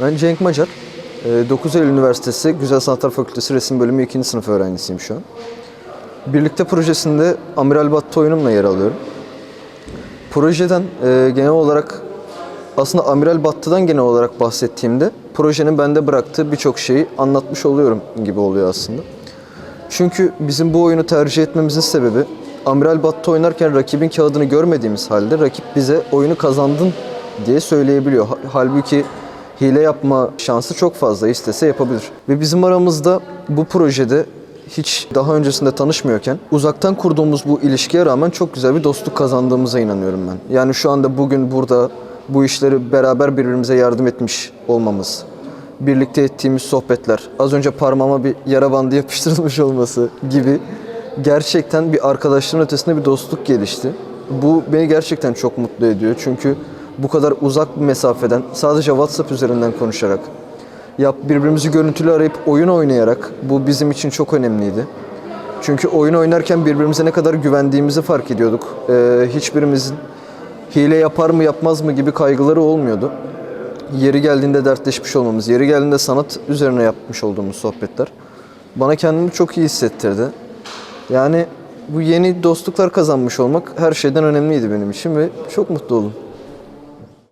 Ben Cenk Macar. Ee, 9 Eylül Üniversitesi Güzel Sanatlar Fakültesi Resim Bölümü 2. sınıf öğrencisiyim şu an. Birlikte projesinde Amiral Battı oyunumla yer alıyorum. Projeden e, genel olarak aslında Amiral Battı'dan genel olarak bahsettiğimde projenin bende bıraktığı birçok şeyi anlatmış oluyorum gibi oluyor aslında. Çünkü bizim bu oyunu tercih etmemizin sebebi Amiral Battı oynarken rakibin kağıdını görmediğimiz halde rakip bize oyunu kazandın diye söyleyebiliyor. Ha- Halbuki hile yapma şansı çok fazla istese yapabilir. Ve bizim aramızda bu projede hiç daha öncesinde tanışmıyorken uzaktan kurduğumuz bu ilişkiye rağmen çok güzel bir dostluk kazandığımıza inanıyorum ben. Yani şu anda bugün burada bu işleri beraber birbirimize yardım etmiş olmamız, birlikte ettiğimiz sohbetler, az önce parmağıma bir yara bandı yapıştırılmış olması gibi gerçekten bir arkadaşlığın ötesinde bir dostluk gelişti. Bu beni gerçekten çok mutlu ediyor. Çünkü bu kadar uzak bir mesafeden sadece WhatsApp üzerinden konuşarak, yap birbirimizi görüntülü arayıp oyun oynayarak bu bizim için çok önemliydi. Çünkü oyun oynarken birbirimize ne kadar güvendiğimizi fark ediyorduk. Ee, hiçbirimizin hile yapar mı yapmaz mı gibi kaygıları olmuyordu. Yeri geldiğinde dertleşmiş olmamız, yeri geldiğinde sanat üzerine yapmış olduğumuz sohbetler bana kendimi çok iyi hissettirdi. Yani bu yeni dostluklar kazanmış olmak her şeyden önemliydi benim için ve çok mutlu oldum.